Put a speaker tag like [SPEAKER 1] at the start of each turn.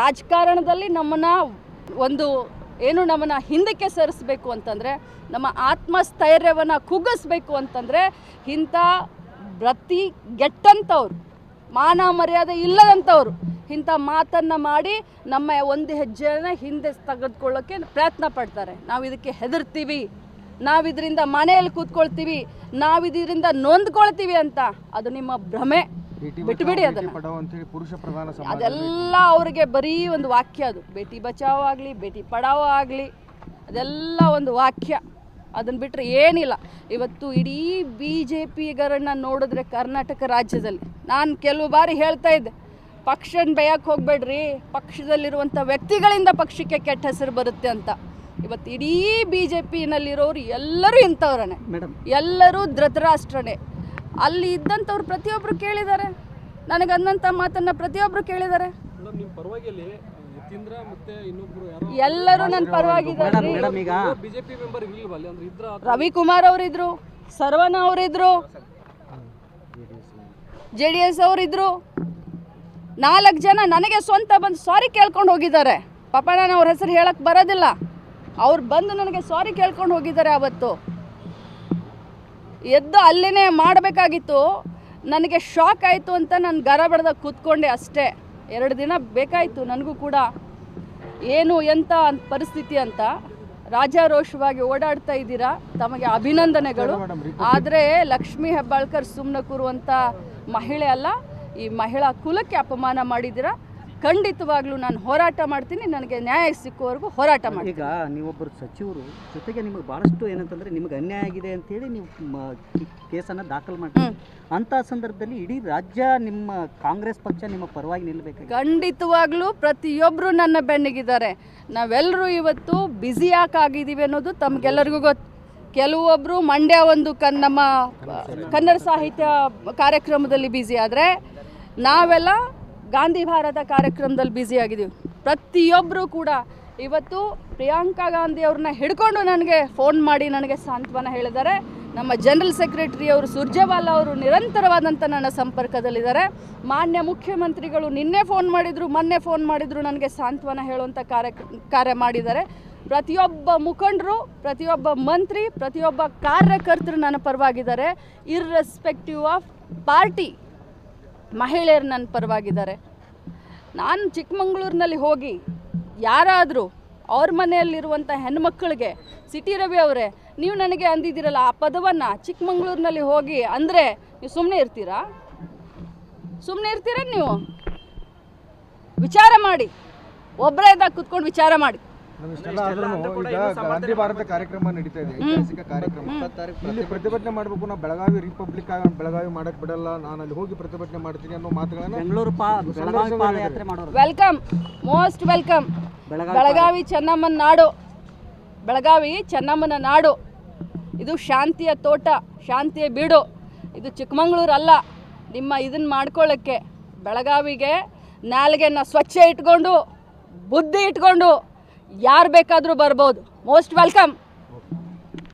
[SPEAKER 1] ರಾಜಕಾರಣದಲ್ಲಿ ನಮ್ಮನ್ನ ಒಂದು ಏನು ನಮ್ಮನ್ನ ಹಿಂದಕ್ಕೆ ಸರಿಸಬೇಕು ಅಂತಂದರೆ, ನಮ್ಮ ಆತ್ಮಸ್ಥೈರ್ಯವನ್ನು ಕುಗ್ಗಿಸ್ಬೇಕು ಅಂತಂದರೆ ಇಂಥ ಪ್ರತಿ ಗೆಟ್ಟಂಥವ್ರು, ಮಾನ ಮರ್ಯಾದೆ ಇಲ್ಲದಂಥವ್ರು, ಇಂಥ ಮಾತನ್ನು ಮಾಡಿ ನಮ್ಮ ಒಂದು ಹೆಜ್ಜೆನ ಹಿಂದೆ ತೆಗೆದುಕೊಳ್ಳೋಕ್ಕೆ ಪ್ರಯತ್ನ ಪಡ್ತಾರೆ. ನಾವು ಇದಕ್ಕೆ ಹೆದರ್ತೀವಿ, ನಾವು ಇದರಿಂದ ಮನೆಯಲ್ಲಿ ಕೂತ್ಕೊಳ್ತೀವಿ, ನಾವು ಇದರಿಂದ ನೊಂದ್ಕೊಳ್ತೀವಿ ಅಂತ ಅದು ನಿಮ್ಮ ಭ್ರಮೆ. ಬಿಟ್ಬಿಡಿ ಅದನ್ನ.
[SPEAKER 2] ಪುರುಷ ಪ್ರಧಾನ
[SPEAKER 1] ಅದೆಲ್ಲ ಅವ್ರಿಗೆ ಬರೀ ಒಂದು ವಾಕ್ಯ ಅದು. ಬೇಟಿ ಬಚಾವ್ ಆಗಲಿ ಬೇಟಿ ಪಡಾವ್ ಆಗಲಿ ಅದೆಲ್ಲ ಒಂದು ವಾಕ್ಯ. ಅದನ್ನು ಬಿಟ್ಟರೆ ಏನಿಲ್ಲ. ಇವತ್ತು ಇಡೀ ಬಿ ಜೆ ಪಿಗರನ್ನು ನೋಡಿದ್ರೆ ಕರ್ನಾಟಕ ರಾಜ್ಯದಲ್ಲಿ. ನಾನು ಕೆಲವು ಬಾರಿ ಹೇಳ್ತಾ ಇದ್ದೆ ಪಕ್ಷನ ಬಯಕ್ಕೆ ಹೋಗಬೇಡ್ರಿ ಪಕ್ಷದಲ್ಲಿರುವಂಥ ವ್ಯಕ್ತಿಗಳಿಂದ ಪಕ್ಷಕ್ಕೆ ಕೆಟ್ಟ ಹೆಸರು ಬರುತ್ತೆ ಅಂತ. ಇವತ್ತು ಇಡೀ ಬಿ ಜೆ ಪಿನಲ್ಲಿರೋರು ಎಲ್ಲರೂ ಇಂಥವ್ರೇ
[SPEAKER 3] ಮೇಡಮ್.
[SPEAKER 1] ಎಲ್ಲರೂ ಧೃತರಾಷ್ಟ್ರನೇ. ಅಲ್ಲಿ ಇದ್ದಂಥವ್ರು ಪ್ರತಿಯೊಬ್ಬರು ಕೇಳಿದ್ದಾರೆ. ನನಗೆ ಅಂದಂಥ ಮಾತನ್ನು ಪ್ರತಿಯೊಬ್ಬರು ಕೇಳಿದ್ದಾರೆ. ಎಲ್ಲರೂ ನನ್ನ ಪರವಾಗಿದ್ದಾರೆ. ರವಿಕುಮಾರ್ ಅವರಿದ್ರು ಸರ್ವನ ಅವರಿದ್ರು ಜೆ ಡಿ ಎಸ್ ಅವರಿದ್ರು. ನಾಲ್ಕು ಜನ ನನಗೆ ಸ್ವಂತ ಬಂದು ಸಾರಿ ಕೇಳ್ಕೊಂಡು ಹೋಗಿದ್ದಾರೆ. ಪಾಪ ನಾನು ಅವ್ರ ಹೆಸರು ಹೇಳಕ್ಕೆ ಬರೋದಿಲ್ಲ. ಅವ್ರು ಬಂದು ನನಗೆ ಸಾರಿ ಕೇಳ್ಕೊಂಡು ಹೋಗಿದ್ದಾರೆ ಅವತ್ತು. ಎದ್ದು ಅಲ್ಲೇ ಮಾಡಬೇಕಾಗಿತ್ತು. ನನಗೆ ಶಾಕ್ ಆಯಿತು ಅಂತ ನಾನು ಗರ ಬಡ್ದ ಕೂತ್ಕೊಂಡೆ ಅಷ್ಟೇ. ಎರಡು ದಿನ ಬೇಕಾಯಿತು ನನಗೂ ಕೂಡ. ಏನು ಎಂಥ ಪರಿಸ್ಥಿತಿ ಅಂತ. ರಾಜಾರೋಷವಾಗಿ ಓಡಾಡ್ತಾ ಇದ್ದೀರಾ? ತಮಗೆ ಅಭಿನಂದನೆಗಳು. ಆದರೆ ಲಕ್ಷ್ಮೀ ಹೆಬ್ಬಾಳ್ಕರ್ ಸುಮ್ಮನೆ ಕೂರುವಂಥ ಮಹಿಳೆ ಅಲ್ಲ. ಈ ಮಹಿಳಾ ಕುಲಕ್ಕೆ ಅಪಮಾನ ಮಾಡಿದ್ದೀರಾ? ಖಂಡಿತವಾಗ್ಲೂ ನಾನು ಹೋರಾಟ ಮಾಡ್ತೀನಿ ನನಗೆ ನ್ಯಾಯ ಸಿಕ್ಕುವವರೆಗೂ ಹೋರಾಟ ಮಾಡಿ
[SPEAKER 3] ಈಗ ನೀವೊಬ್ಬರು ಸಚಿವರು ಜೊತೆಗೆ ನಿಮಗೆ ಭಾಳಷ್ಟು ಏನಂತಂದ್ರೆ ನಿಮಗೆ ಅನ್ಯಾಯ ಆಗಿದೆ ಅಂತೇಳಿ ನೀವು ಮ- ಕಿ- ಕೇಸನ್ನು ದಾಖಲು ಮಾಡಿ ಅಂಥ ಸಂದರ್ಭದಲ್ಲಿ ಇಡೀ ರಾಜ್ಯ ನಿಮ್ಮ ಕಾಂಗ್ರೆಸ್ ಪಕ್ಷ ನಿಮ್ಮ ಪರವಾಗಿ ನಿಲ್ಲಬೇಕಾಗಿ
[SPEAKER 1] ಖಂಡಿತವಾಗ್ಲೂ ಪ್ರತಿಯೊಬ್ಬರು ನನ್ನ ಬೆನ್ನಿಗಿದ್ದಾರೆ. ನಾವೆಲ್ಲರೂ ಇವತ್ತು ಬ್ಯುಸಿ ಯಾಕಾಗಿದ್ದೀವಿ ಅನ್ನೋದು ತಮಗೆಲ್ಲರಿಗೂ ಗೊತ್ತು. ಕೆಲವೊಬ್ಬರು ಮಂಡ್ಯ ಒಂದು ಕನ್ ನಮ್ಮ ಕನ್ನಡ ಸಾಹಿತ್ಯ ಕಾರ್ಯಕ್ರಮದಲ್ಲಿ ಬ್ಯುಸಿ ಆದರೆ ನಾವೆಲ್ಲ ಗಾಂಧಿ ಭಾರತ ಕಾರ್ಯಕ್ರಮದಲ್ಲಿ ಬ್ಯುಸಿ ಆಗಿದ್ದೀವಿ. ಪ್ರತಿಯೊಬ್ಬರು ಕೂಡ ಇವತ್ತು ಪ್ರಿಯಾಂಕಾ ಗಾಂಧಿ ಅವ್ರನ್ನ ಹಿಡ್ಕೊಂಡು ನನಗೆ ಫೋನ್ ಮಾಡಿ ನನಗೆ ಸಾಂತ್ವನ ಹೇಳಿದ್ದಾರೆ. ನಮ್ಮ ಜನರಲ್ ಸೆಕ್ರೆಟರಿ ಅವರು ಸುರ್ಜೇವಾಲಾ ಅವರು ನಿರಂತರವಾದಂಥ ನನ್ನ ಸಂಪರ್ಕದಲ್ಲಿದ್ದಾರೆ. ಮಾನ್ಯ ಮುಖ್ಯಮಂತ್ರಿಗಳು ನಿನ್ನೆ ಫೋನ್ ಮಾಡಿದರು, ಮೊನ್ನೆ ಫೋನ್ ಮಾಡಿದರು, ನನಗೆ ಸಾಂತ್ವನ ಹೇಳುವಂಥ ಕಾರ್ಯ ಕಾರ್ಯ ಮಾಡಿದ್ದಾರೆ. ಪ್ರತಿಯೊಬ್ಬ ಮುಖಂಡರು, ಪ್ರತಿಯೊಬ್ಬ ಮಂತ್ರಿ, ಪ್ರತಿಯೊಬ್ಬ ಕಾರ್ಯಕರ್ತರು ನನ್ನ ಪರವಾಗಿದ್ದಾರೆ. ಇರ್ರೆಸ್ಪೆಕ್ಟಿವ್ ಆಫ್ ಪಾರ್ಟಿ ಮಹಿಳೆಯರು ನನ್ನ ಪರವಾಗಿದ್ದಾರೆ. ನಾನು ಚಿಕ್ಕಮಂಗ್ಳೂರಿನಲ್ಲಿ ಹೋಗಿ ಯಾರಾದರೂ ಅವ್ರ ಮನೆಯಲ್ಲಿರುವಂಥ ಹೆಣ್ಮಕ್ಳಿಗೆ ಸಿಟಿ ರವಿ ಅವರೇ, ನೀವು ನನಗೆ ಅಂದಿದ್ದೀರಲ್ಲ ಆ ಪದವನ್ನು ಚಿಕ್ಕಮಂಗ್ಳೂರಿನಲ್ಲಿ ಹೋಗಿ ಅಂದರೆ ನೀವು ಸುಮ್ಮನೆ ಇರ್ತೀರಾ? ಸುಮ್ಮನೆ ಇರ್ತೀರಾ ನೀವು? ವಿಚಾರ ಮಾಡಿ. ಒಬ್ಬರೇ ಇದ್ದಾಗ ಕುತ್ಕೊಂಡು ವಿಚಾರ ಮಾಡಿ.
[SPEAKER 2] ನಾವು ಇಷ್ಟೆಲ್ಲ ಆದ್ರೂ ಈಗ ಗಾಂಧಿ ಭಾರತ ಕಾರ್ಯಕ್ರಮ ನಡೀತಾ ಇದೆ ಐತಿಹಾಸಿಕ ಕಾರ್ಯಕ್ರಮ. ಇಲ್ಲಿ ಪ್ರತಿಭಟನೆ ಮಾಡಬೇಕು ನಾವು ಬೆಳಗಾವಿ ರಿಪಬ್ಲಿಕ್ ಆಗಿ ಬೆಳಗಾವಿ ಮಾಡಕ್ ಬಿಡಲ್ಲ ನಾನು ಅಲ್ಲಿ ಹೋಗಿ ಪ್ರತಿಭಟನೆ ಮಾಡ್ತೀನಿ ಅನ್ನೋ ಮಾತುಗಳನ್ನ
[SPEAKER 3] ಬೆಂಗಳೂರು ಪಾ ಬೆಳಗಾವಿ ಪಾದಯಾತ್ರೆ ಮಾಡೋರು.
[SPEAKER 1] Welcome most welcome
[SPEAKER 3] Belagavi
[SPEAKER 1] Belagavi ಚೆನ್ನಮ್ಮನ ನಾಡು. ಬೆಳಗಾವಿ ಚೆನ್ನಮ್ಮನ ನಾಡು. ಇದು ಶಾಂತಿಯ ತೋಟ ಶಾಂತಿಯ ಬೀಡು. ಇದು ಚಿಕ್ಕಮಂಗ್ಳೂರು ಅಲ್ಲ ನಿಮ್ಮ ಇದನ್ನ ಮಾಡ್ಕೊಳ್ಳೋಕ್ಕೆ ಬೆಳಗಾವಿಗೆ ನಾಲ್ಗೆನ ಸ್ವಚ್ಛ ಇಟ್ಕೊಂಡು ಬುದ್ಧಿ ಇಟ್ಕೊಂಡು ಯಾರು ಬೇಕಾದರೂ ಬರ್ಬೋದು. Most welcome